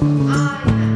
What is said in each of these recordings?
I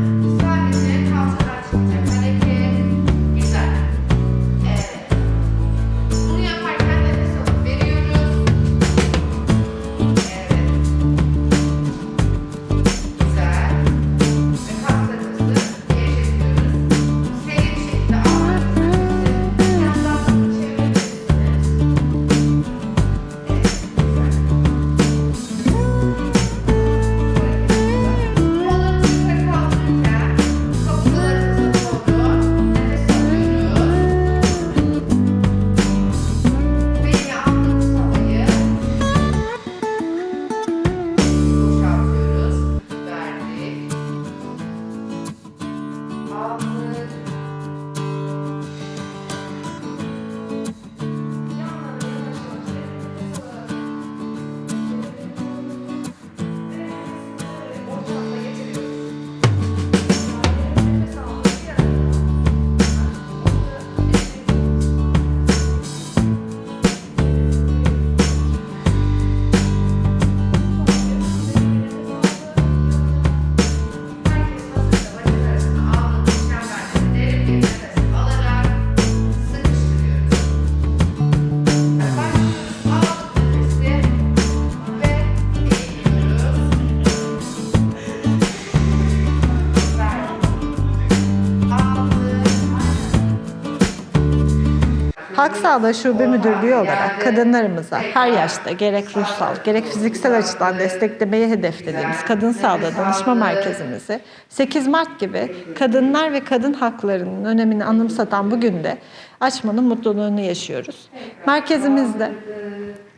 Halk Sağlığı Şube Müdürlüğü olarak kadınlarımıza her yaşta gerek ruhsal gerek fiziksel açıdan desteklemeyi hedeflediğimiz Kadın Sağlığı Danışma Merkezimizi 8 Mart gibi kadınlar ve kadın haklarının önemini anımsatan bugün de açmanın mutluluğunu yaşıyoruz. Merkezimizde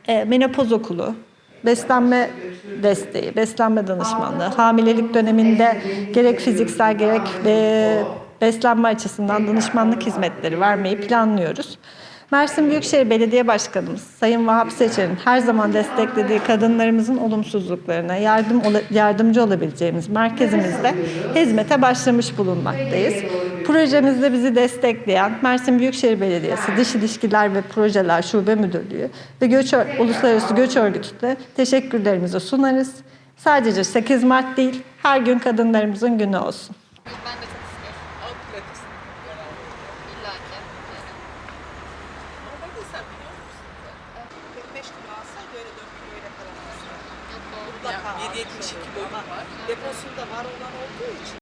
e, menopoz okulu, beslenme desteği, beslenme danışmanlığı, hamilelik döneminde gerek fiziksel gerek e, beslenme açısından danışmanlık hizmetleri vermeyi planlıyoruz. Mersin Büyükşehir Belediye Başkanımız Sayın Vahap Seçer'in her zaman desteklediği kadınlarımızın olumsuzluklarına yardım yardımcı olabileceğimiz merkezimizde hizmete başlamış bulunmaktayız. Projemizde bizi destekleyen Mersin Büyükşehir Belediyesi Dış İlişkiler ve Projeler Şube Müdürlüğü ve Göç Uluslararası Göç Örgütü'ne teşekkürlerimizi sunarız. Sadece 8 Mart değil, her gün kadınlarımızın günü olsun. 72 boyu var. Deposunda var olan olduğu için